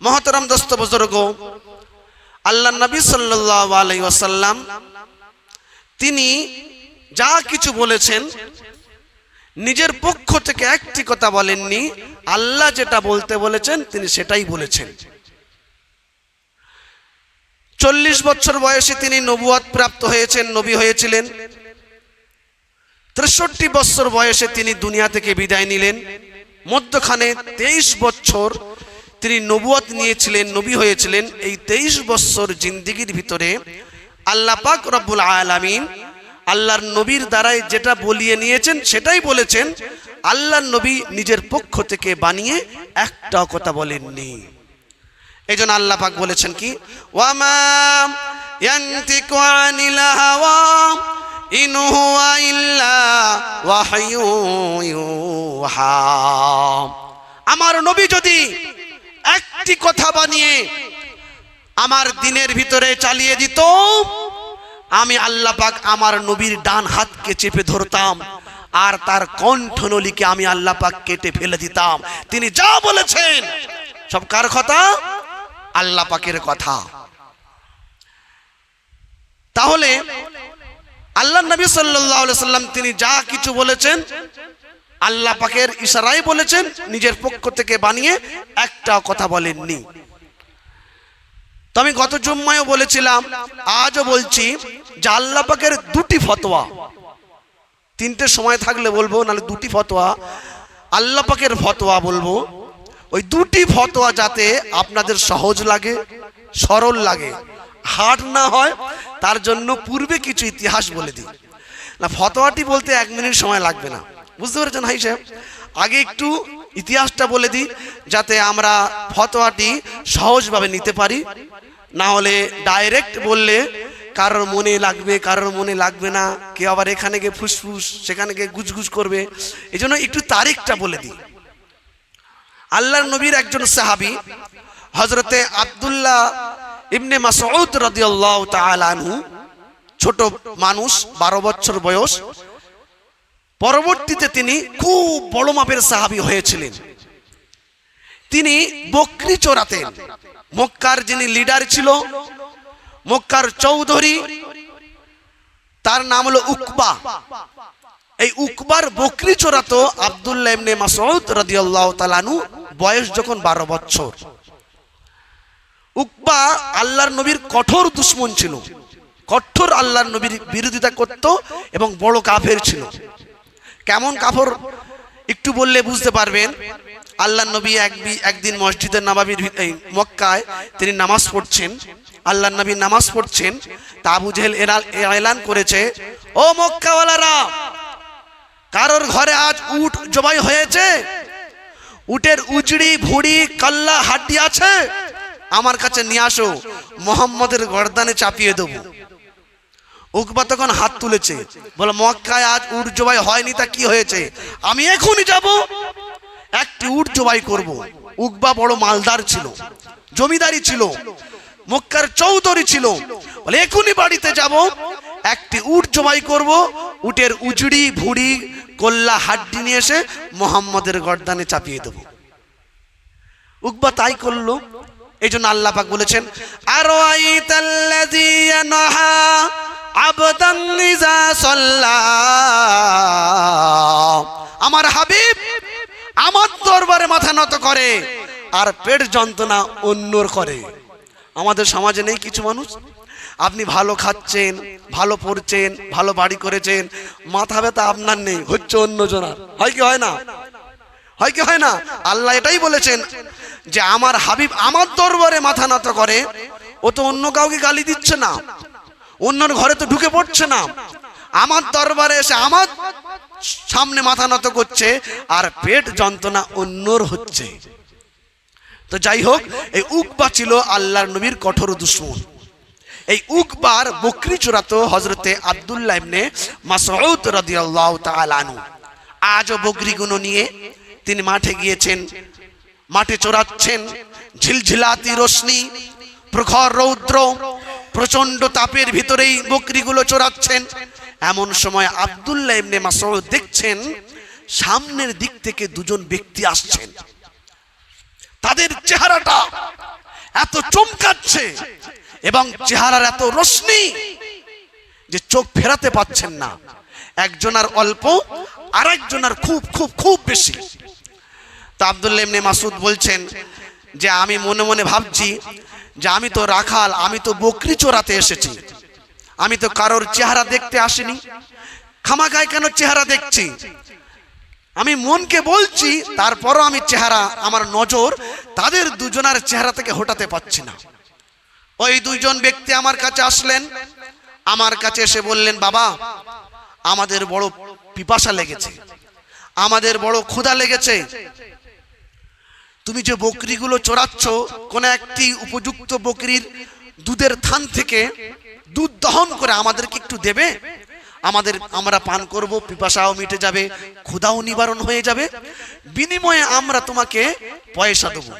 মহতরম দোস্ত বুজুর্গ, আল্লাহ নবী সাল্লাল্লাহু আলাইহি ওয়াসাল্লাম তিনি যা কিছু বলেছেন, নিজের পক্ষ থেকে একটি কথা বলেননি, আল্লাহ যেটা বলতে বলেছেন তিনি সেটাই বলেছেন। চল্লিশ বছর বয়সে তিনি নবুয়াত প্রাপ্ত হয়েছেন, নবী হয়েছিলেন। তেষট্টি বছর বয়সে তিনি দুনিয়া থেকে বিদায় নিলেন। মধ্যখানে তেইশ বছর তিনি নবুয়াত নিয়েছিলেন, নবী হয়েছিলেন। এই তেইশ বছর জিন্দিগির ভিতরে আল্লাহ পাক রব্বুল আলামিন আল্লাহর নবীর দ্বারাই যেটা বলিয়ে নিয়েছেন, সেটাই বলেছেন, আল্লাহর নবী নিজের পক্ষ থেকে বানিয়ে একটাও কথা বলেননি। এই জন্য আল্লাহ পাক বলেছেন কি, ওয়ামা আমার নবী যদি একটি কথা বানিয়ে আমার দিনের ভিতরে চালিয়ে দিত। আমি আল্লাহ পাক আমার নবীর ডান হাতকে চেপে ধরতাম আর তার কণ্ঠনলিকে আমি আল্লাহ পাক কেটে ফেলে দিতাম। তিনি যা বলেছেন, সব কার কথা? আল্লাহ পাকের কথা। তাহলে আল্লাহ নবী আলাইহি সাল্লাম তিনি যা কিছু বলেছেন আল্লাহ পাকের ইশারাই বলেছেন, নিজের পক্ষ থেকে বানিয়ে একটা কথা বলেননি। তো আমি গত জুম্মায়ও বলেছিলাম, আজও বলছি যে আল্লাহ পাকের দুটি ফতোয়া। তিনটে সময় থাকলে বলব, নাহলে দুটি ফতোয়া। আল্লাহ পাকের ফতোয়া বলব, ওই দুটি ফতোয়া যাতে আপনাদের সহজ লাগে, সরল লাগে। হার্ড না হয়, তার জন্য পূর্বে কিছু ইতিহাস বলে দিই। না, ফতোয়াটি বলতে এক মিনিট সময় লাগবে না। বুঝতে পেরেছেন হাই সাহেব? আগে একটু ইতিহাসটা বলে দিই, যাতে আমরা ফতোয়াটি সহজভাবে নিতে পারি। না হলে ডাইরেক্ট বললে, কারোর মনে লাগবে, কারোর মনে লাগবে না, কেউ আবার এখানে গিয়ে ফুসফুস, সেখানে গিয়ে গুজগুজ করবে। এই জন্য একটু তারিখটা বলে দিই। আল্লাহর নবীর একজন সাহাবী হজরতে আব্দুল্লাহ ইবনে মাসউদ রাদিয়াল্লাহু তাআলা আনহু, ছোট মানুষ, বারো বছর বয়স পরবর্তীতে তিনি খুব বড় মাপের সাহাবী হয়েছিলেন। তিনি বকরি চোরাতেন মক্কার যিনি লিডার ছিল, মক্কার চৌধুরী, তার নাম হলো উকবা। এই উকবার বকরি চোরাতো আব্দুল্লাহ ইবনে মাসউদ রাদিয়াল্লাহু তাআলানু বয়স যখন বারো বছর। উকবা আল্লাহর নবীর কঠোর দুশ্মন ছিল। কঠোর আল্লাহর নবীর বিরোধিতা করত এবং বড় কাফের ছিল। কেমন কাফর একটু বললে বুঝতে পারবেন। আল্লাহ নবী এক একদিন মসজিদের নামাবির মক্কায় তিনি নামাজ পড়ছেন। আল্লাহ নবী নামাজ পড়ছেন। তা জেহেল এলান করেছে, ও মক্কাওয়ালারা, কারোর ঘরে আজ উট জবাই হয়েছে? উটের উজড়ি, ভুড়ি, কাল্লা, হাড্ডি আছে? আমার কাছে নিয়ে আসো, মোহাম্মদের গর্দানে চাপিয়ে দেবো। উকবা তখন হাত তুলেছে। বলে, মক্কায় আজ উট জবাই হয়নি তা কি হয়েছে? আমি এখনই যাব। একটি উট জবাই করব। উকবা বড় মালদার ছিল, জমিদারি ছিল, মক্কার চৌধুরী ছিল। বলে, এখনই বাড়িতে যাব। একটি উট জবাই করব। উটের উজড়ি, ভুড়ি, কল্লা, হাড্ডি নিয়ে এসে মোহাম্মদের গর্দানে চাপিয়ে দেবো। উকবা তাই করল। এই জন্য আল্লাহ পাক বলেছেন আরও আবদান ইযা সাল্লা। আমার হাবিব আমার দরবারে মাথা নত করে আর পেট যন্ত্রণা অন্যর করে। আমাদের সমাজে নেই কিছু মানুষ? আপনি ভালো খাচ্ছেন, ভালো পড়ছেন, ভালো বাড়ি করেছেন, মাথা ব্যথা আপনার নেই, হচ্ছে অন্য জনার। হয় কি হয় না? হয় কি হয় না? আল্লাহ এটাই বলেছেন যে আমার হাবিব আমার দরবারে মাথা নত করে, ও তো অন্য কাউকে গালি দিচ্ছে না। অন্যর ঘরে তো ঢুকে পড়ছে না। আমার দরবারে এসে আমার সামনে মাথা নত করছে আর পেট যন্ত্রণা অন্যর হচ্ছে। তো যাই হোক, এই উকবা ছিল আল্লাহর নবীর কঠোর দুশ্মন। এই উকবার বকরি চোরাতো হজরতে আব্দুল্লাহ ইবনে মাসউদ রাদিয়াল্লাহু তাআলা আনহু। আজও বকরিগুলো নিয়ে তিনি মাঠে গিয়েছেন, মাঠে চড়াচ্ছেন, ঝিলঝিলাতি রশ্মি প্রখর রৌদ্র প্রচণ্ড তাপের ভিতরেই বকরিগুলো চড়াচ্ছেন। এমন সময় আব্দুল্লাহ ইবনে মাসউদ দেখছেন, সামনের দিক থেকে দুজন ব্যক্তি আসছেন। তাদের চেহারাটা এত চমকাচ্ছে এবং চেহারার এত রশ্মি যে চোখ ফেরাতে পাচ্ছেন না। একজনার অল্প আর একজনার খুব খুব খুব বেশি। তা আবদুল্লাহ ইবনে মাসুদ বলছেন যে, আমি মনে মনে ভাবছি যে আমি তো রাখাল, আমি তো বকরি চোরাতে এসেছি। আমি তো কারোর চেহারা দেখতে আসিনি। খামাখায় কেন চেহারা দেখছি? আমি মনকে বলছি, তারপরও আমি চেহারা, আমার নজর তাদের দুজনের চেহারা থেকে হটাতে পাচ্ছি না। ওই দুইজন ব্যক্তি আমার কাছে আসলেন। আমার কাছে এসে বললেন, বাবা, আমাদের বড় পিপাসা লেগেছে। আমাদের বড় ক্ষুধা লেগেছে। তুমি যে বকরিগুলো চড়াচ্ছ, কোন একটি উপযুক্ত বকরির দুধের থান থেকে দুধ দহন করে আমাদেরকে একটু দেবে? আমাদের, আমরা পান করব, পিপাসাও মিটে যাবে, ক্ষুধাও নিবারণ হয়ে যাবে। বিনিময়ে আমরা তোমাকে পয়সা দেবো।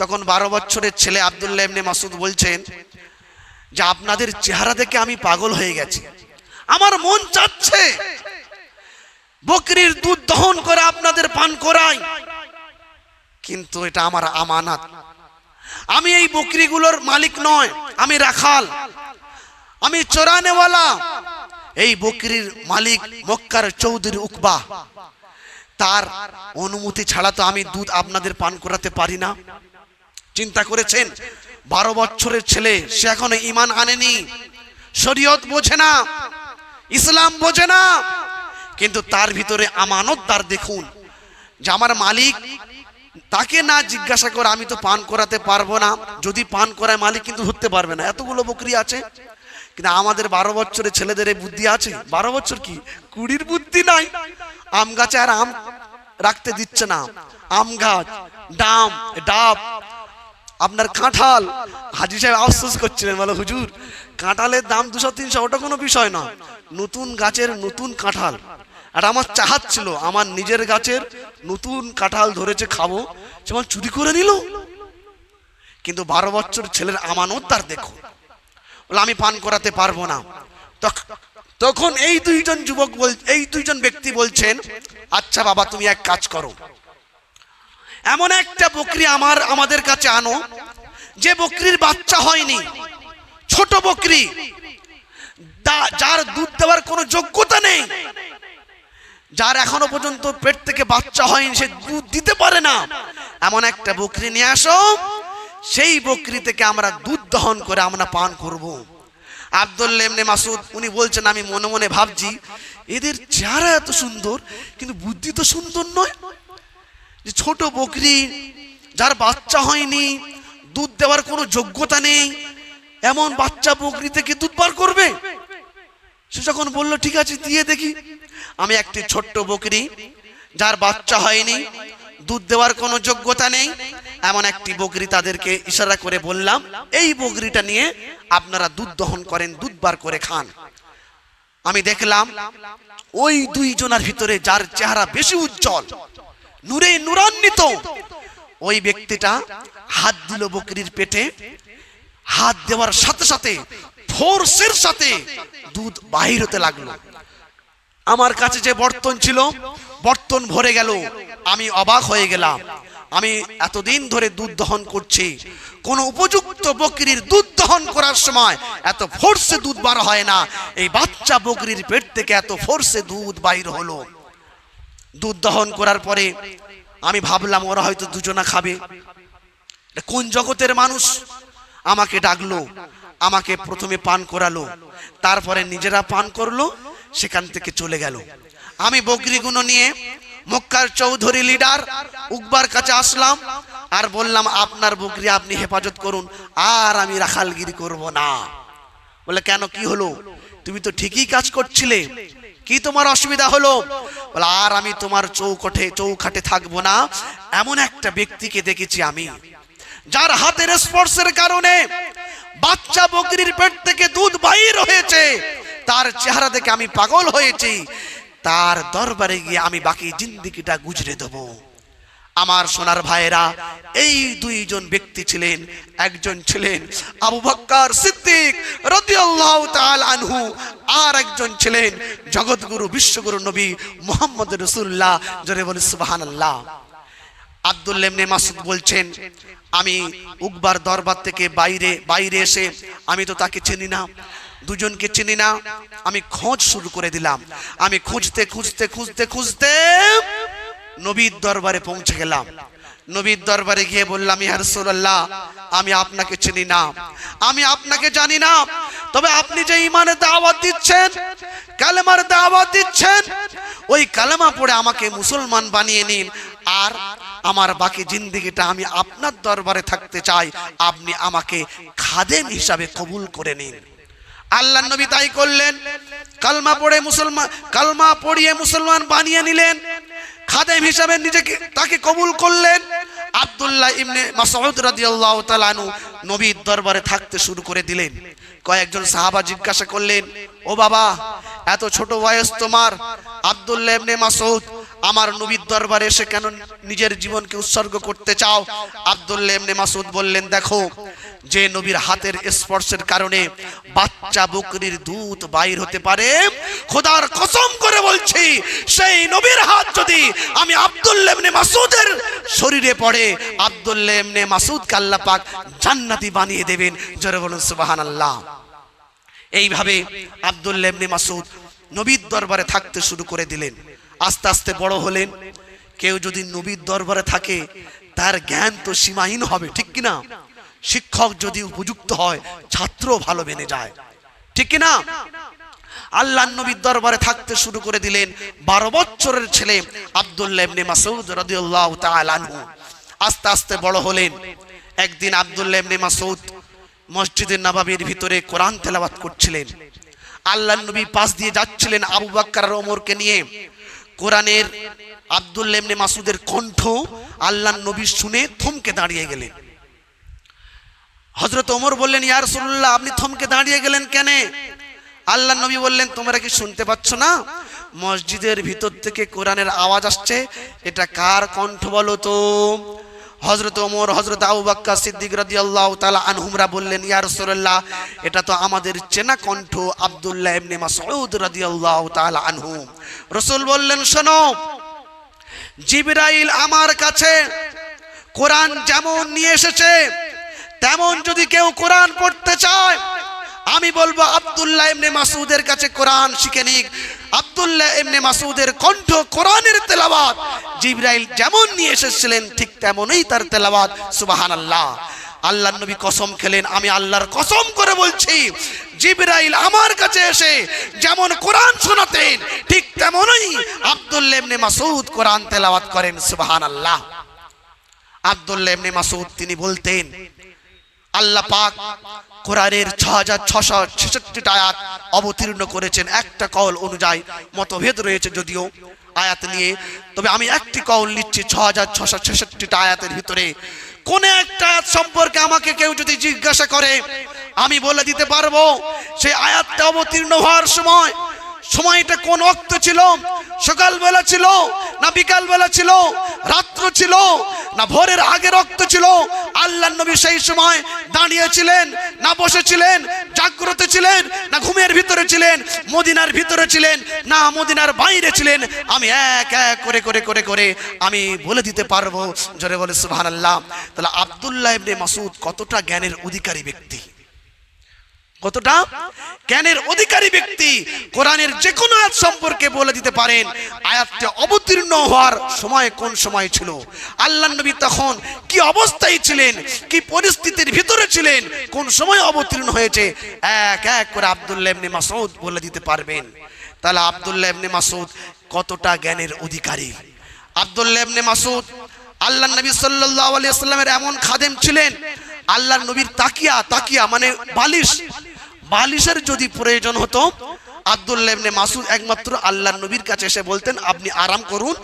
তখন বারো বছরের ছেলে আবদুল্লাহ ইবনে মাসুদ বলছেন, যে আপনাদের চেহারা দেখে আমি পাগল হয়ে গেছি। আমার মন চাচ্ছে বকরির দুধ দহন করে আপনাদের পান করাই। কিন্তু এটা আমার আমানাত। আমি এই বকরিগুলোর মালিক নয়, আমি রাখাল। আমি চোরানেওয়ালা। এই বকরির মালিক মক্কার চৌধুরী উকবা। তার অনুমতি ছাড়া তো আমি দুধ আপনাদের পান করাতে পারি না। চিন্তা করেছেন, বারো বছরের ছেলে, সে এখনও ইমান আনেনি। শরীয়ত বোঝে না, ইসলাম বোঝে না। কিন্তু তার ভিতরে আমানত তার দেখুন। যে আমার মালিক তাকে না জিজ্ঞাসা করে আমি তো পান করাতে পারব না। যদি পান করায় মালিক কিন্তু ধরতে পারবে না। এতগুলো বকরি আছে। কিন্তু আমাদের বারো বছরের ছেলেদের এই বুদ্ধি আছে? বারো বছর কি? কুড়ির বুদ্ধি নাই। আম গাছে আর আম রাখতে দিচ্ছে না। আম গাছ, ডাম, ডাব। আপনার কাঁঠাল। হাজি সাহেব আফসোস করছিলেন। বলো, হুজুর, কাঁঠালের দাম দুশো, তিনশো, ওটা কোনো বিষয় না নতুন গাছের নতুন কাঁঠাল। আর আমার চাহাত ছিল, আমার নিজের গাছের নতুন কাঁঠাল ধরেছে খাব। যেমন চুরি করে নিল। কিন্তু বারো বছর ছেলের আমানত তার দেখো। বলে, আমি পান করাতে পারব না। তখ- তখন এই দুইজন যুবক বল, এই দুইজন ব্যক্তি বলছেন আচ্ছা বাবা, তুমি এক কাজ করো। এমন একটা বকরি আমার, আমাদের কাছে আনো, যে বকরির বাচ্চা হয়নি। ছোট বকরি। যার দুধ দেওয়ার কোনো যোগ্যতা নেই। যার এখনও পর্যন্ত পেট থেকে বাচ্চা হয়নি, সে দুধ দিতে পারে না। এমন একটা বকরি নিয়ে আসো, সেই বকরি থেকে আমরা দুধ দহন করে আমরা পান করব। আব্দুল্লাহ এমনি মাসুদ উনি বলছেন, আমি মনে মনে ভাবছি, এদের চেহারা এত সুন্দর, কিন্তু বুদ্ধি তো সুন্দর নয়। যে ছোট বকরি, যার বাচ্চা হয়নি, দুধ দেওয়ার কোনো যোগ্যতা নেই, এমন বাচ্চা বকরি থেকে দুধ বার করবে? সে যখন বলল, ঠিক আছে, দিয়ে দেখি। আমি একটি ছোট্ট বকরি, যার বাচ্চা হয়নি, দুধ দেওয়ার কোনো যোগ্যতা নেই। এমন একটি বকরি তাদেরকে ইশারা করে বললাম, এই বকরিটা নিয়ে আপনারা দুধ দহন করেন, দুধ বার করে খান। আমি দেখলাম, ওই দুইজনের ভিতরে যার চেহারা বেশি উজ্জ্বল, নূরে নূরান্বিত, ওই ব্যক্তিটা হাত দিল বকরির পেটে, হাত দেওয়ার সাথে সাথে ফোর্সের সাথে দুধ বাহির হতে লাগল। আমার কাছে যে বর্তন ছিল, বর্তন ভরে গেল। আমি অবাক হয়ে গেলাম। আমি এতদিন ধরে দুধ দহন করছি। কোন উপযুক্ত বকরির দুধ দহন করার সময় এত ফোর্সে দুধ বার হয় না। এই বাচ্চা বকরির পেট থেকে এত ফোর্সে দুধ বাইর হলো। দুধ দহন করার পরে আমি ভাবলাম, ওরা হয়তো দুজনা খাবে। কোন জগতের মানুষ? আমাকে ডাকলো, আমাকে প্রথমে পান করালো। তারপরে নিজেরা পান করল সেখান থেকে চলে গেল। আমি বকরিগুলো নিয়ে মক্কার চৌধুরী লিডার উকবার কাছে আসলাম আর বললাম, আপনার বকরি আপনি হেফাজত করুন, আর আমি রাখালগিরি করব না। বলে, কেন, কি হলো? তুমি তো ঠিকই কাজ করছিলে। কি তোমার অসুবিধা হলো? বলে, আর আমি তোমার চৌকঠে, চৌখাটে থাকব না। এমন একটা ব্যক্তিকে দেখেছি আমি, যার হাতের স্পর্শের কারণে বাচ্চা বকরির পেট থেকে দুধ বাইর হয়েছে। তার চেহারা দেখে আমি পাগল হয়েছি। তার দরবারে গিয়ে আমি বাকি জিন্দিগিটা গুজরে দেবো। আমার সোনার ভাইয়েরা, এই দুইজন ব্যক্তি ছিলেন, একজন ছিলেন আবু বক্কর সিদ্দিক রাদিয়াল্লাহু তাআলা আনহু, আর একজন ছিলেন জগৎগুরু, বিশ্বগুরু নবী মুহাম্মদ রাসূলুল্লাহ, জোরে বলে সুবহানাল্লাহ। আব্দুল এমনে মাসুদ বলছেন, আমি উকবার দরবার থেকে বাইরে বাইরে এসে আমি তো তাকে চিনি না। দুজনকে চিনি না। আমি খোঁজ শুরু করে দিলাম। আমি খুঁজতে খুঁজতে খুঁজতে খুঁজতে নবীর দরবারে পৌঁছে গেলাম। নবীর দরবারে গিয়ে বললাম, ইয়া রাসূলুল্লাহ, আমি আপনাকে চিনি না। আমি আপনাকে জানি না। তবে আপনি যে ইমানের দাওয়াত দিচ্ছেন, কালেমার দাওয়াত দিচ্ছেন, ওই কালেমা পড়ে আমাকে মুসলমান বানিয়ে নিন। আর আমার বাকি জিন্দিগিটা আমি আপনার দরবারে থাকতে চাই। আপনি আমাকে খাদেম হিসাবে কবুল করে নিন। আল্লাহ নবী তাই করলেন। কালমা পড়ে মুসলমান কালমা পড়িয়ে মুসলমান বানিয়ে নিলেন। খাদেম হিসাবে নিজেকে তাকে কবুল করলেন। আবদুল্লাহ ইমনে মাসউদ রাদিয়াল্লাহু তাআলা নবীর দরবারে থাকতে শুরু করে দিলেন। কয়েকজন সাহাবা জিজ্ঞাসা করলেন, ও বাবা এত ছোট বয়স তোমার। আব্দুল্লাহ মাসউদ, আমার নবীর দরবারে এসে কেন নিজের জীবনকে উৎসর্গ করতে চাও? আব্দুল্লাহ মাসউদ বললেন, দেখো, যে নবীর হাতের স্পর্শের কারণে বাচ্চা বকরির দুধ বাইর হতে পারে। খোদার কসম করে বলছি, সেই নবীর হাত যদি আমি আব্দুল্লাহ ইবনে শরীরে পড়ে, আব্দুল্লাহ ইবনে মাসউদকে আল্লাহ পাক জান্নাতি বানিয়ে দেবেন। জোরে বলুন, সুবহানাল্লাহ। এইভাবে আব্দুল্লাহ ইবনে মাসউদ নবীর দরবারে থাকতে শুরু করে দিলেন। আস্তে আস্তে বড় হলেন। কেউ যদি নবীর দরবারে থাকে, তার জ্ঞান তো সীমাহীন হবে, ঠিক কি না শিক্ষক যদি উপযুক্ত হয় ছাত্র ভালো বেনে যায়। ঠিক কি না আল্লাহ নবীর দরবারে থাকতে শুরু করে দিলেন বারো বছরের ছেলে আব্দুল্লাহ ইবনে মাসউদ রাদিয়াল্লাহু তাআলা আনহু। আস্তে আস্তে বড় হলেন। একদিন আব্দুল্লাহ ইবনে মাসউদ মসজিদের নবাবির ভিতরে কোরআন তেলাওয়াত করছিলেন। আল্লাহ নবী পাশ দিয়ে যাচ্ছিলেন আবু বাক্কার ওমরকে নিয়ে। কোরআনের আব্দুল্লাহ ইবনে মাসুদের কণ্ঠ আল্লাহ নবী শুনে থমকে দাঁড়িয়ে গেলেন। হজরত ওমর বললেন ইয়ার রাসূলুল্লাহ, আপনি থমকে দাঁড়িয়ে গেলেন কেন? আল্লাহ নবী বললেন, তোমরা কি শুনতে পাচ্ছ না? মসজিদের ভিতর থেকে কোরআনের আওয়াজ আসছে। এটা কার কণ্ঠ বলো তো? হজরত ওমর হজরত আবু বাক্কা সিদ্দিক আল্লাহ তালা আনহুমরা বললেন, ইয়া রাসূলুল্লাহ, এটা তো আমাদের চেনা কণ্ঠ আব্দুল্লাহ ইবনে মাসউদ আল্লাহ তাআলা আনহুম রসুল বললেন, শোনো, জিবরাইল আমার কাছে কোরআন যেমন নিয়ে এসেছে, তেমন যদি কেউ কোরআন পড়তে চায়, আমি বলব আব্দুল্লাহ ইবনে মাসুদের কাছে কোরআন শিখে নিক। আব্দুল্লাহ ইবনে মাসুদের কণ্ঠ কোরআনের তেলাওয়াত। জিবরাইল যেমন নিয়ে এসেছিলেন, ঠিক তেমনই তার তেলাওয়াত। সুবহানাল্লাহ। আল্লাহ আল্লাহ নবী কসম খেলেন, আমি আল্লাহর কসম করে বলছি, জিবরাইল আমার কাছে এসে যেমন কোরআন শোনাতেন, ঠিক তেমনই আব্দুল্লাহ ইবনে মাসুদ কোরআন তেলাওয়াত করেন সুবাহান আল্লাহ আব্দুল্লাহ ইবনে মাসুদ তিনি বলতেন, আল্লাহ পাক কোরআনের ছ হাজার ছশো ছেষট্টিটা আয়াত অবতীর্ণ করেছেন। একটা কল অনুযায়ী মতভেদ রয়েছে যদিও আয়াত নিয়ে। তবে আমি একটি কল নিচ্ছি ছ হাজার ছশো ছেষট্টিটা আয়াতের ভিতরে। কোন একটা আয়াত সম্পর্কে আমাকে কেউ যদি জিজ্ঞাসা করে, আমি বলে দিতে পারব, সেই আয়াতটা অবতীর্ণ হওয়ার সময় সময়টা কোন অক্ত ছিল? সকালবেলা ছিল না বিকাল বেলা ছিল? রাত্র ছিল না ভোরের আগে রক্ত ছিল? আল্লাহ নবী সেই সময় দাঁড়িয়েছিলেন, না বসেছিলেন, জাগ্রত ছিলেন, না ঘুমের ভিতরে ছিলেন, মদিনার ভিতরে ছিলেন, না মদিনার বাইরে ছিলেন? আমি এক এক করে করে করে করে আমি বলে দিতে পারব। জোরে বলে সুবহানাল্লাহ। তাহলে আব্দুল্লাহ মাসুদ কতটা জ্ঞানের অধিকারী ব্যক্তি? কতটা? জ্ঞানের অধিকারী ব্যক্তি কোরআনের যে কোনো আয়াত সম্পর্কে বলে দিতে পারেন, আয়াতটা অবতীর্ণ হওয়ার সময় কোন সময় ছিল? আল্লাহ নবী তখন কি অবস্থায় ছিলেন, কি পরিস্থিতির ভিতরে ছিলেন, কোন সময় অবতীর্ণ হয়েছে? এক এক করে আব্দুল্লাহ ইবনে মাসউদ বলে দিতে পারবেন। তাহলে আব্দুল্লাহ ইবনে মাসউদ কতটা জ্ঞানের অধিকারী? আব্দুল্লাহ ইবনে মাসউদ আল্লাহ নবী সাল্লাল্লাহু আলাইহি সাল্লামের এমন খাদেম ছিলেন আল্লাহ নবীর তাকিয়া তাকিয়া মানে বালিশ বালিশের যদি প্রয়োজন হতো, আব্দুল্লাহ মাসুদ একমাত্র আল্লাহ নবীর কাছে এসে বলতেন, আপনি আরাম করুন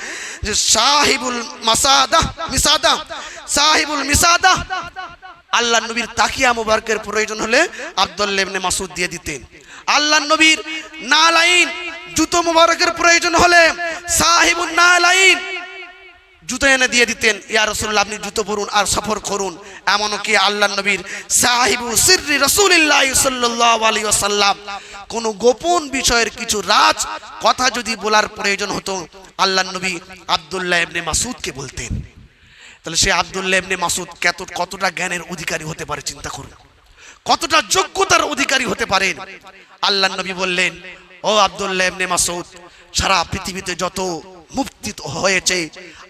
যে সাহিবুল মাসাদা, মিসাদা, সাহিবুল মিসাদা। আল্লাহ নবীর তাকিয়া মুবারকের প্রয়োজন হলে আব্দুল্লাহ ইবনে মাসুদ দিয়ে দিতেন। আল্লাহ নবীর নালাইন, জুতো মুবারকের প্রয়োজন হলে সাহিবুল নালাইন জুতো এনে দিয়ে দিতেন, ইয়া রসুল্লাহ আপনি জুতো পরুন আর সফর করুন। এমনকি আল্লাহ নবীর সাহিবু সিররি রসুলিল্লাহ সাল্লাল্লাহু আলাইহি ওয়াসাল্লাম। কোন গোপন বিষয়ের কিছু রাজ, কথা যদি বলার প্রয়োজন হতো আল্লাহ নবী আব্দুল্লাহ ইবনে মাসুদকে বলতেন। তাহলে সে আব্দুল্লাহ ইবনে মাসুদ কত, কতটা জ্ঞানের অধিকারী হতে পারে, চিন্তা করুন। কতটা যোগ্যতার অধিকারী হতে পারেন? আল্লাহ নবী বললেন, ও আব্দুল্লাহ ইবনে মাসুদ সারা পৃথিবীতে যত মুক্তি হয়েছে।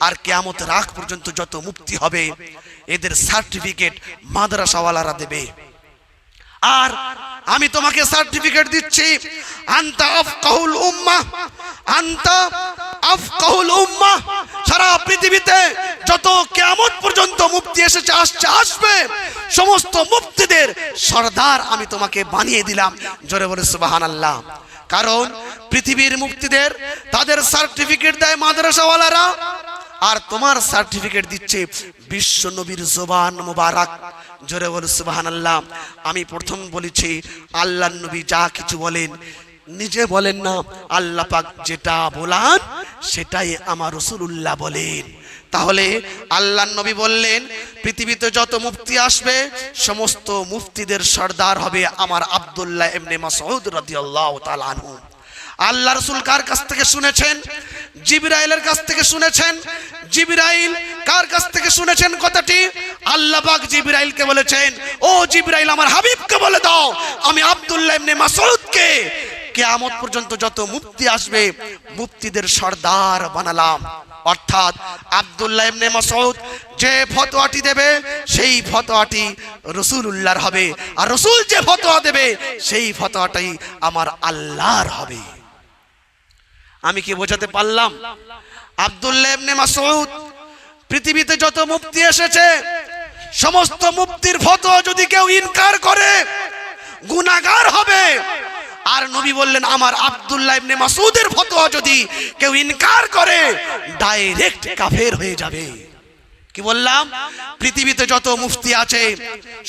আর কেয়ামত রাখ পর্যন্ত যত মুক্তি হবে, এদের সার্টিফিকেট মাদ্রাসাওয়ালারা দেবে। আর আমি তোমাকে সার্টিফিকেট দিচ্ছি, আন্তা আফকাহুল উম্মাহ আন্তা আফকাহুল উম্মাহ সারা পৃথিবীতে যত কিয়ামত পর্যন্ত মুক্তি এসেছে, আসছে, আসবে, সমস্ত মুক্তিদের সর্দার আমি তোমাকে বানিয়ে দিলাম। জোরে বলে সুবহানাল্লাহ। কারণ পৃথিবীর মুক্তিদের তাদের সার্টিফিকেট দেয় মাদ্রাসাওয়ালারা। আর তোমার সার্টিফিকেট দিচ্ছে বিশ্ব নবীর জোবান মুবারক। জোরে বল সুবাহান আল্লাহ আমি প্রথম বলেছি, আল্লাহ নবী যা কিছু বলেন, নিজে বলেন না, আল্লাহ পাক যেটা বলান, সেটাই আমার রসুল্লাহ বলেন। তাহলে আল্লাহ নবী বললেন, পৃথিবীতে যত মুফতি আসবে, সমস্ত মুফতিদের সর্দার হবে আমার আব্দুল্লাহ এমনি মাসউদ রাদিয়াল্লাহু তাআলা আনহু। আল্লাহ রসুল কার কাছ থেকে শুনেছেন? জিবরাইলের কাছ থেকে শুনেছেন? জিবরাইল কার কাছ থেকে শুনেছেন কথাটি? আল্লাহ পাক জিবরাইলকে বলেছেন, ও জিবরাইল, আমার হাবিবকে বলে দাও, আমি আব্দুল্লাহ ইবনে মাসউদকে কিয়ামত পর্যন্ত যত মুক্তি আসবে মুক্তিদের সর্দার বানালাম। অর্থাৎ আব্দুল্লাহ ইবনে মাসউদ যে ফতোয়াটি দেবে, সেই ফতোয়াটি রসুলুল্লাহর হবে। আর রসুল যে ফতোয়া দেবে, সেই ফতোয়াটাই আমার আল্লাহর হবে। আমি কি বোঝাতে পারলাম? আব্দুল্লাহ ইবনে মাসউদ, পৃথিবীতে যত মুক্তি এসেছে, সমস্ত মুক্তির ফতোয়া যদি কেউ ইনকার করে, গুনাহগার হবে। আর নবী বললেন, আমার আব্দুল্লাহ ইবনে মাসউদের ফতোয়া যদি কেউ ইনকার করে ডাইরেক্ট কাফের হয়ে যাবে। কি বললাম? পৃথিবীতে যত মুফতি আছে,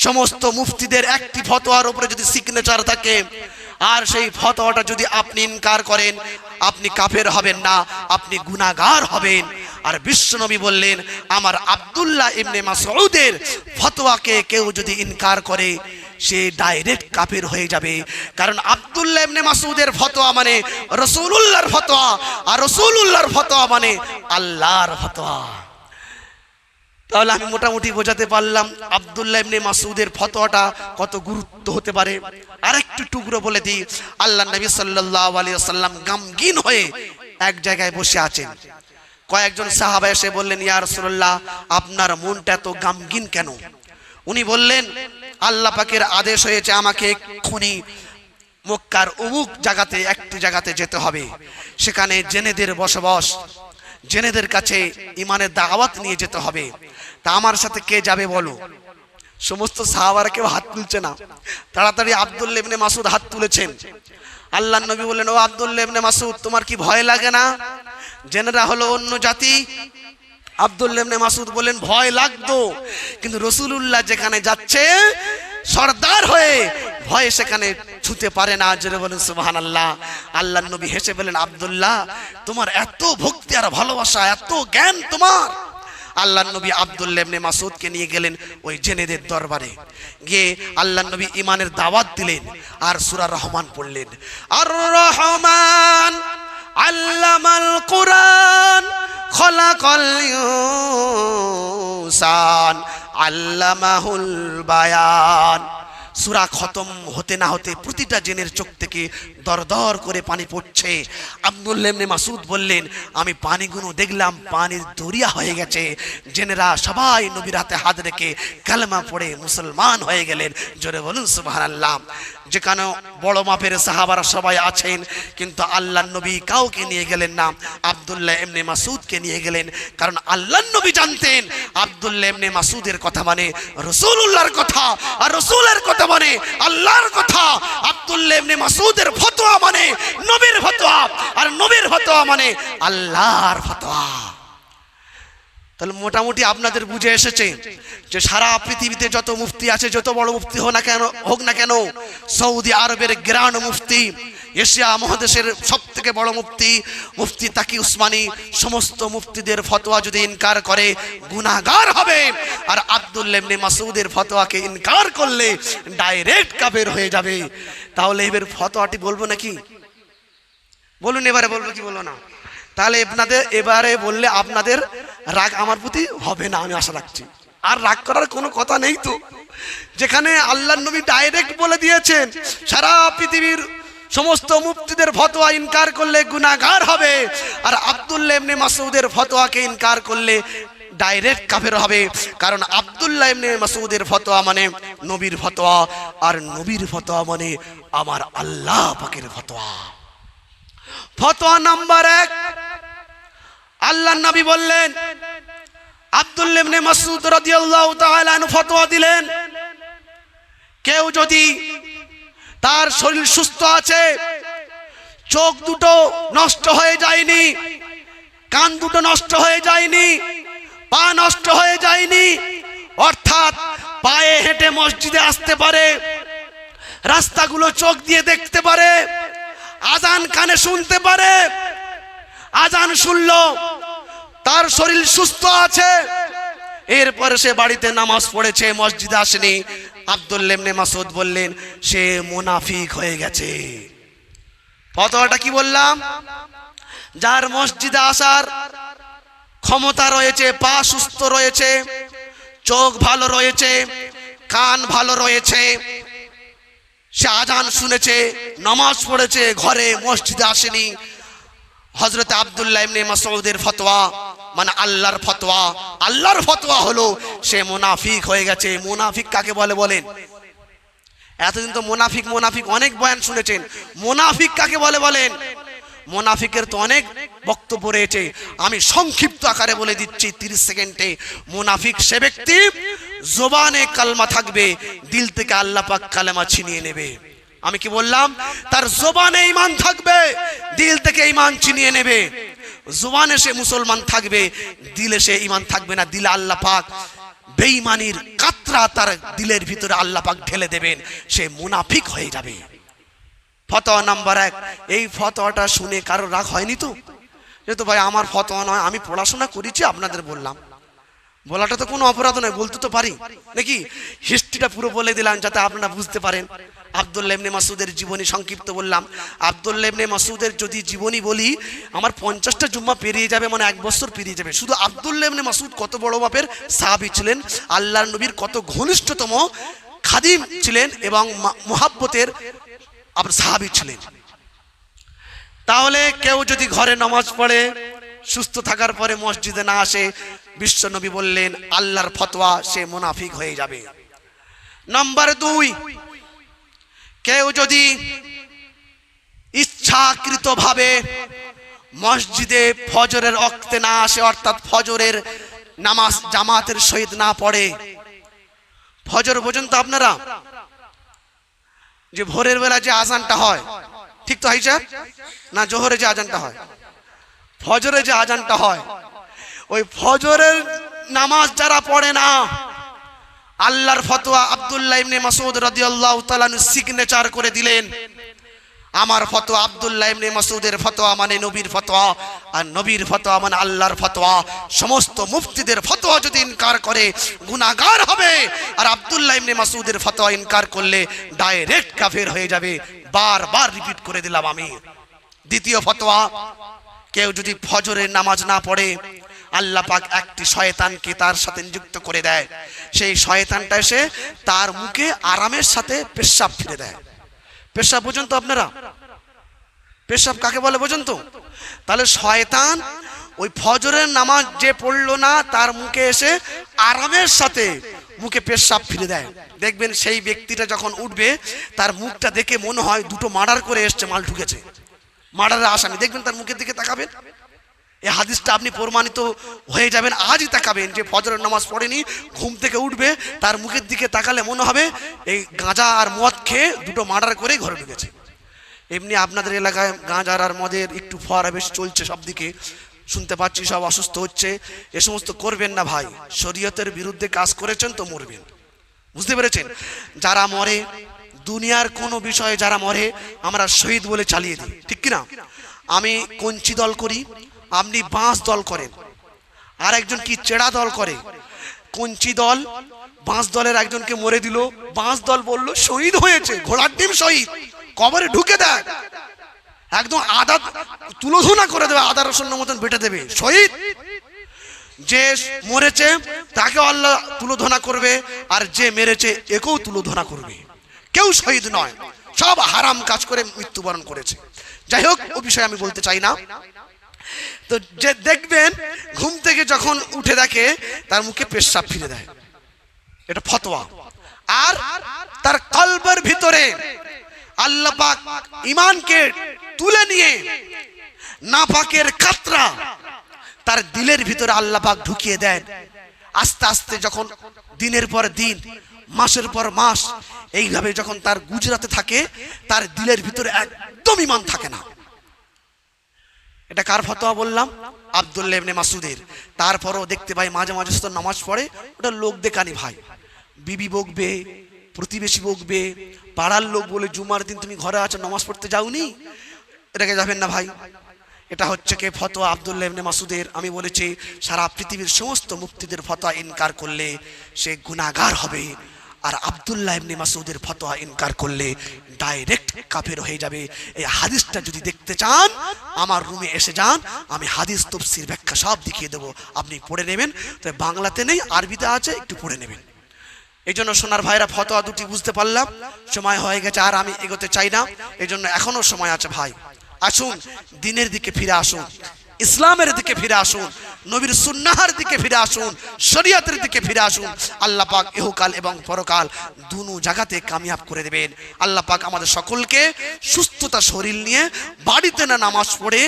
সমস্ত মুফতিদের একটি ফতোয়ার উপরে যদি সিগনেচার থাকে, আর সেই ফতোয়াটা যদি আপনি ইনকার করেন, আপনি কাফের হবেন না, আপনি গুনাহগার হবেন। আর বিশ্বনবী বললেন, আমার আবদুল্লাহ ইবনে মাসউদের ফতোয়াকে কেউ যদি ইনকার করে সে ডাইরেক্ট কাফের হয়ে যাবে। কারণ আব্দুল্লাহ ইবনে মাসুদের ফতোয়া মানে রসুলুল্লাহর ফতোয়া। আর রসুলুল্লাহর ফতোয়া মানে আল্লাহর ফতোয়া। তাহলে আমি মোটামুটি বোঝাতে পারলাম আব্দুল্লাহ ইবনে মাসুদের ফতোয়াটা কত গুরুত্ব হতে পারে। আরেকটু টুকরো বলে দিই, আল্লাহ নবী সাল্লাল্লাহু আলাইহি ওয়াসাল্লাম গামগীন হয়ে এক জায়গায় বসে আছেন। কয়েকজন সাহাবা এসে বললেন, ইয়া রাসূলুল্লাহ, আপনার মনটা এত গামগীন কেন? উনি বললেন আল্লাহ পাকের আদেশ হয়েছে আমাকে এক্ষুনি মক্কার অমুক জায়গাতে, একটি জায়গাতে যেতে হবে। সেখানে জেনেদের বসবাস, জেনেদের কাছে ইমানের দাওয়াত নিয়ে যেতে হবে। তা আমার সাথে কে যাবে বলো? সমস্ত সাহাবারা কেউ হাত তুলছে না। তাড়াতাড়ি আব্দুল্লাহ ইবনে মাসুদ হাত তুলেছেন। আল্লাহ নবী বললেন, ও আব্দুল্লাহ ইবনে মাসুদ তোমার কি ভয় লাগে না? জেনেরা হলো অন্য জাতি। আব্দুল্লাহ ইবনে মাসুদ বলেন, ভয় লাগতো। কিন্তু রসুলুল্লাহ যেখানে যাচ্ছে, সর্দার হয়ে ভয়ে সেখানে ছুতে পারে না। জোরে বলেন সুবাহান আল্লাহ আল্লাহ নবী হেসে বলেন, আব্দুল্লাহ, তোমার এত ভক্তি আর ভালোবাসা, এত জ্ঞান তোমার। আল্লাহ নবী আব্দুল্লাহ ইবনে মাসুদকে নিয়ে গেলেন ওই জেনেদের দরবারে। গিয়ে আল্লাহ নবী ইমানের দাওয়াত দিলেন আর সুরা রহমান পড়লেন। আর রহমান আল্লামাল কোরআন খলাকল ইনসান আল্লামাহুল বায়ান। সুরা খতম হতে না হতে প্রতিটা জেনের চোখ থেকে দরদর করে পানি পড়ছে। আব্দুল্লাহ ইবনে মাসুদ বললেন, আমি পানিগুলো দেখলাম, পানির দরিয়া হয়ে গেছে। জেনেরা সবাই নবীর হাতে হাত রেখে কালেমা পড়ে মুসলমান হয়ে গেলেন। জোরে বলুন সুবহানাল্লাহ। যেখানে বড় মাপের সাহাবারা সবাই আছেন, কিন্তু আল্লাহ নবী কাউকে নিয়ে গেলেন না। আব্দুল্লাহ এমনি মাসুদকে নিয়ে গেলেন, কারণ আল্লাহ নবী জানতেন আব্দুল্লাহ এমনি মাসুদের কথা মানে রসুল্লাহর কথা, আর রসুলের কথা মানে আল্লাহর কথা। আব্দুল্লাহ এমনি মাসুদের ফতোয়া মানে নবীর ফতোয়া, আর নবীর ফতোয়া মানে আল্লাহর ফতোয়া। তাহলে মোটামুটি আপনাদের বুঝে এসেছে যে সারা পৃথিবীতে যত মুফতি আছে, যত বড় মুফতি হোক না কেন, হোক না কেন, সৌদি আরবের গ্রান্ড মুফতি, এশিয়া মহাদেশের সব থেকে বড় মুফতি মুফতি তাকি উসমানী, সমস্ত মুফতিদের ফতোয়া যদি ইনকার করে, গুনাহগার হবে। আর আব্দুল্লাহ ইবনে মাসুদের ফতোয়াকে ইনকার করলে ডাইরেক্ট কাফের হয়ে যাবে। তাহলে এবার ফতোয়াটি বলব নাকি? বলুন এবারে বলব কি বলব না? তাহলে আপনাদের এবারে বললে আপনাদের রাগ আমার প্রতি হবে না, আমি আশা রাখছি। আর রাগ করার কোনো কথা নেই তো। যেখানে আল্লাহ নবী ডাইরেক্ট বলে দিয়েছেন, সারা পৃথিবীর সমস্ত মুক্তিদের ফতোয়া ইনকার করলে গুনাহগার হবে, আর আব্দুল্লাহ ইবনে মাসউদের ফতোয়াকে ইনকার করলে ডাইরেক্ট কাফের হবে। কারণ আব্দুল্লাহ ইবনে মাসউদের ফতোয়া মানে নবীর ফতোয়া, আর নবীর ফতোয়া মানে আমার আল্লাহ পাকের ফতোয়া। ফতোয়া নাম্বার এক আল্লাহ নবী বললেন আব্দুল্লাহ ইবনে মাসউদ রাদিয়াল্লাহু তাআলা আনহু ফতোয়া দিলেন, কেউ যদি তার শরীর সুস্থ আছে, চোখ দুটো নষ্ট হয়ে যায়নি, কান দুটো নষ্ট হয়ে যায়নি, পা নষ্ট হয়ে যায়নি, অর্থাৎ পায়ে হেঁটে মসজিদে আসতে পারে, রাস্তাগুলো চোখ দিয়ে দেখতে পারে, আজান কানে শুনতে পারে, আজান শুনলো তার শরীর সুস্থ আছে। এরপরে সে বাড়িতে নামাজ পড়েছে, মসজিদে আসেনি। আব্দুল্লেমনে মাসুদ বললেন, সে মুনাফিক হয়ে গেছে। ফতোয়াটা কি বললাম? যার মসজিদে আসার ক্ষমতা রয়েছে, পা সুস্থ রয়েছে, চোখ ভালো রয়েছে, কান ভালো রয়েছে, সে আজান শুনেছে, নামাজ পড়েছে, ঘরে মসজিদে আসেনি। হজরত আব্দুল্লাহ ইবনে মাসউদের ফতোয়া মানে আল্লাহর ফতোয়া। আল্লাহর ফতোয়া হলো সে মুনাফিক হয়ে গেছে। মুনাফিক কাকে বলে বলেন? এতদিন তো মুনাফিক মুনাফিক অনেক বয়ান শুনেছেন। মুনাফিক কাকে বলে বলেন? মুনাফিকের তো অনেক বক্তব্য রয়েছে। আমি সংক্ষিপ্ত আকারে বলে দিচ্ছি, তিরিশ সেকেন্ডে। মুনাফিক সে ব্যক্তি জোবানে কালমা থাকবে, দিল থেকে আল্লাহ পাক কালেমা ছিনিয়ে নেবে। আমি কি বললাম? তার জোবানে ইমান থাকবে, দিল থেকে ইমান ছিনিয়ে নেবে। জোবানে সে মুসলমান থাকবে, দিলে সে ইমান থাকবে না, দিলে আল্লাহ পাক বেঈমানির কাতরা তার দিলের ভিতরে আল্লাহ পাক ঢেলে দেবেন, সে মুনাফিক হয়ে যাবে। ফতোয়া নাম্বার এক, এই ফতোয়াটা শুনে কারও রাগ হয়নি তো? যেহেতু ভাই, আমার ফতোয়া নয়, আমি পড়াশোনা করেছি, আপনাদের বললাম। বলাটা তো কোনো অপরাধ নয়, বলতে তো পারি। নাকি? হিস্ট্রিটা পুরো বলে দিলাম যাতে আপনারা বুঝতে পারেন। আব্দুল্লাহ ইবনে মাসুদের জীবনী সংক্ষিপ্ত বললাম। আব্দুল্লাহ ইবনে মাসুদের যদি জীবনী বলি, আমার পঞ্চাশটা জুম্মা পেরিয়ে যাবে মানে এক বছর পেরিয়ে যাবে। শুধু আব্দুল্লাহ ইবনে মাসুদ কত বড় মাপের সাহাবী ছিলেন, আল্লাহর নবীর কত ঘনিষ্ঠতম খাদিম ছিলেন এবং মোহাব্বতের আবার সাহাবী ছিলেন। তাহলে কেউ যদি ঘরে নামাজ পড়ে, সুস্থ থাকার পরে মসজিদে না আসে বিশ্ব নবী বললেন, আল্লাহর ফতোয়া, সে মুনাফিক হয়ে যাবে। নাম্বার দুই, কেউ যদি ইচ্ছাকৃতভাবে মসজিদে ফজরের অক্তে না আসে, অর্থাৎ ফজরের নামাজ জামাতের সহিত না পড়ে, ফজর পর্যন্ত আপনারা যে ভোরের বেলা যে আজানটা হয়, ঠিক তো হাইসা না, জোহরে যে আজানটা হয়, ফজরে যে আজানটা হয় ওই ফজরের নামাজ যারা পড়ে না, আল্লাহর ফতোয়া আব্দুল্লাহ ইবনে মাসউদ রাদিয়াল্লাহু সিগনেচার করে দিলেন। আমার ফতোয়া আব্দুল্লাহ ইবনে মাসুদের ফতোয়া মানে নবীর ফতোয়া, আর নবীর ফতোয়া মানে আল্লাহর ফতোয়া। সমস্ত মুফতিদের ফতোয়া যদি ইনকার করে, গুনাহগার হবে। আর আব্দুল্লাহ ইবনে মাসুদের ফতোয়া ইনকার করলে ডাইরেক্ট কাফের হয়ে যাবে। বারবার রিপিট করে দিলাম আমি। দ্বিতীয় ফতোয়া, কেউ যদি ফজরের নামাজ না পড়ে আল্লাহ পাক একটি শয়তানকে তার সাথে নিযুক্ত করে দেয়। সেই শয়তানটা এসে তার মুখে আরামের সাথে পেশাব ফিরে দেয়। পেশাব পর্যন্ত আপনারা? পেশাব কাকে বলে পর্যন্ত তাহলে শয়তান ওই ফজরের নামাজ যে পড়ল না, তার মুখে এসে আরামের সাথে মুখে পেশাব ফিরে দেয়। দেখবেন সেই ব্যক্তিটা যখন উঠবে, তার মুখটা দেখে মনে হয় দুটো মার্ডার করে এসছে, মাল ঢুকেছে। মার্ডারের আসামি। দেখবেন তার মুখের দিকে তাকাবেন। এই হাদিসটা আপনি প্রমাণিত হয়ে যাবেন, আজই তাকাবেন যে ফজরের নামাজ পড়েনি, ঘুম থেকে উঠবে, তার মুখের দিকে তাকালে মনে হবে এই গাঁজা আর মদ খেয়ে দুটো মার্ডার করেই ঘরে ঢুকেছে। এমনি আপনাদের এলাকায় গাঁজার আর মদের একটু ফোয়ারা বেশ চলছে সব দিকে শুনতে পাচ্ছি সব অসুস্থ হচ্ছে, এ সমস্ত করবেন না ভাই, শরীয়তের বিরুদ্ধে কাজ করেছেন তো মরবেন। বুঝতে পেরেছেন? যারা মরে, দুনিয়ার কোনো বিষয়ে যারা মরে, আমরা শহীদ বলে চালিয়ে দিই, ঠিক কিনা? আমি কঞ্চি দল করি আপনি বাঁশ দল করেন। আর একজন কি চেড়া দল করে? কঞ্চি দল। বাঁশ দলের একজনকে মরে দিল। বাঁশ দল বলল, শহীদ হয়েছে, ঘোড়ার ডিম শহীদ। কবরে ঢুকে দেয় একদম আদা তুলোধনা করে দেবে, আদা রসুন মতন বেটে দেবে। শহীদ। যে মরেছে, তাকে আল্লাহ তুলোধনা করবে, আর যে মেরেছে, একেও তুলোধনা করবে। কেউ শহীদ নয়। সব হারাম কাজ করে মৃত্যুবরণ করেছে। যাই হোক, ও বিষয়ে আমি বলতে চাই না। তো যে দেখবেন ঘুম থেকে যখন উঠে দেখে, তার মুখে পেশাব ফিরে দেয়। এটা ফতোয়া। আর তার কলবের ভিতরে আল্লাহ পাক ইমানকে তুলে নিয়ে নাপাকের কাতরা তার দিলের ভিতরে আল্লাহ পাক ঢুকিয়ে দেন। আস্তে আস্তে যখন দিনের পর দিন, মাসের পর মাস, এইভাবে যখন তার গুজরাতে থাকে, তার দিলের ভিতরে একদম ইমান থাকে না। এটা কার ফতোয়া বললাম? আব্দুল্লাহ ইবনে মাসুদের। তারপরও দেখতে পাই মাঝে মাঝে তো নামাজ পড়ে, ওটা লোক দেখানি ভাই। বিবি বকবে, প্রতিবেশী বকবে, পাড়ার লোক বলে, জুমার দিন তুমি ঘরে আছো, নামাজ পড়তে যাওনি? এটাকে যাবেন না ভাই। এটা হচ্ছে কে ফতোয়া? আব্দুল্লাহ ইবনে মাসুদের। আমি বলেছি, সারা পৃথিবীর সমস্ত মুক্তিদের ফতোয়া ইনকার করলে সে গুনাহগার হবে। আর আব্দুল্লাহ ইবনে মাসুদের ফতোয়া ইনকার করলে ডাইরেক্ট কাফের হয়ে যাবে। এই হাদিসটা যদি দেখতে চান, আমার রুমে এসে যান, আমি হাদিস তফসির ব্যাখ্যা সব দেখিয়ে দেবো। আপনি পড়ে নেবেন। তো বাংলাতে নেই, আরবিতে আছে, একটু পড়ে নেবেন। এই জন্য সোনার ভাইরা ফতোয়া দুটি বুঝতে পারলাম। সময় হয়ে গেছে, আর আমি এগোতে চাই না। এই জন্য এখনও সময় আছে ভাই। আসুন, দিনের দিকে ফিরে আসুন। ইসলামের দিকে ফিরে আসুন, নবীর সুন্নাহার দিকে ফিরে আসুন, শরিয়াতের দিকে ফিরে আসুন, আল্লাহ পাক ইহকাল এবং পরকাল দুনু জায়গাতে কামিয়াব করে দেবেন। আল্লাহ পাক আমাদের সকলকে সুস্থতা শরীর নিয়ে বাড়িতে না নামাজ পড়ে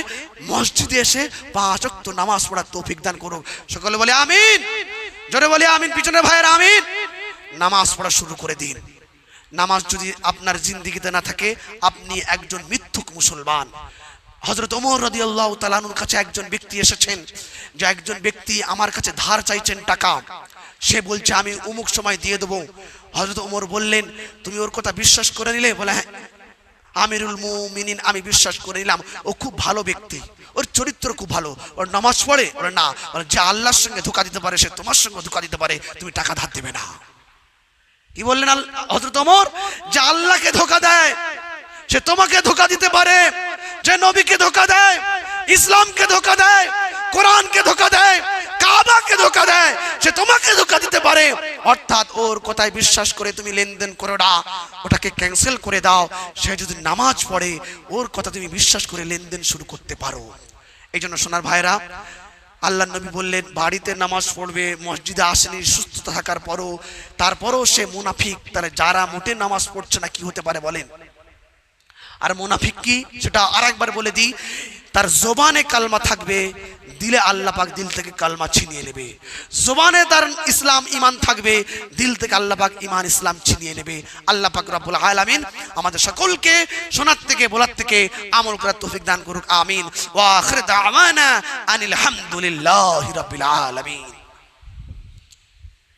মসজিদে এসে পাঁচ ওয়াক্ত নামাজ পড়ার তৌফিক দান করুক। সকলে বলে আমিন। জোরে বলে আমিন, পিছনে ভাইয়ের আমিন। নামাজ পড়া শুরু করে দিন। নামাজ যদি আপনার জিন্দিগিতে না থাকে, আপনি একজন মিথ্যুক মুসলমান। হজরত ওমর রদি আল্লাহ তালানুর কাছে একজন ব্যক্তি এসেছেন, যে একজন ব্যক্তি আমার কাছে ধার চাইছেন টাকা। সে বলছে, আমি উমুক সময় দিয়ে দেবো। হজরত ওমর বললেন, তুমি ওর কথা বিশ্বাস করে নিলে? বলে হ্যাঁ। আমিরুল মুমিনিন, আমি বিশ্বাস করে নিলাম। ও খুব ভালো ব্যক্তি। ওর চরিত্র খুব ভালো। ওর নামাজ পড়ে? ওর না। যে আল্লাহর সঙ্গে ধোকা দিতে পারে, সে তোমার সঙ্গে ধোকা দিতে পারে। তুমি টাকা ধার দেবে না। কি বললেন হজরত ওমর? যে আল্লাহকে ধোকা দেয়, সে তোমাকে ধোকা দিতে পারে। যে নবীকে ধোকা দেয়, ইসলামকে ধোকা দেয়, কোরআনকে ধোকা দেয়, কাবাকে ধোকা দেয়, সে তোমাকে ধোকা দিতে পারে। অর্থাৎ ওর কথায় বিশ্বাস করে তুমি লেনদেন করো না, ওটাকে ক্যান্সেল করে দাও। সে যদি নামাজ পড়ে, ওর কথা তুমি বিশ্বাস করে লেনদেন শুরু করতে পারো। এই জন্য সোনার ভাইরা আল্লাহ নবী বললেন, বাড়িতে নামাজ পড়বে, মসজিদে আসেনি সুস্থ থাকার পরও, তারপরও সে মুনাফিক তারা যারা মোটে নামাজ পড়ছে না, কি হতে পারে বলেন? আর মুনাফিক কি? সেটা আরেকবার বলে দিই। তার জোবানে কালমা থাকবে, দিলে আল্লাহ পাক দিল থেকে কালমা ছিনিয়ে নেবে। জোবানে তার ইসলাম ইমান থাকবে, দিল থেকে আল্লাহ পাক ইমান ইসলাম ছিনিয়ে নেবে। আল্লাহ পাক রব্বুল আলামিন আমাদের সকলকে শোনার থেকে, বলার থেকে আমল করার তৌফিক দান করুক, আমিন। ওয়া আখির দাওয়ানা আনিল হামদুলিল্লাহি রাব্বিল আলামিন।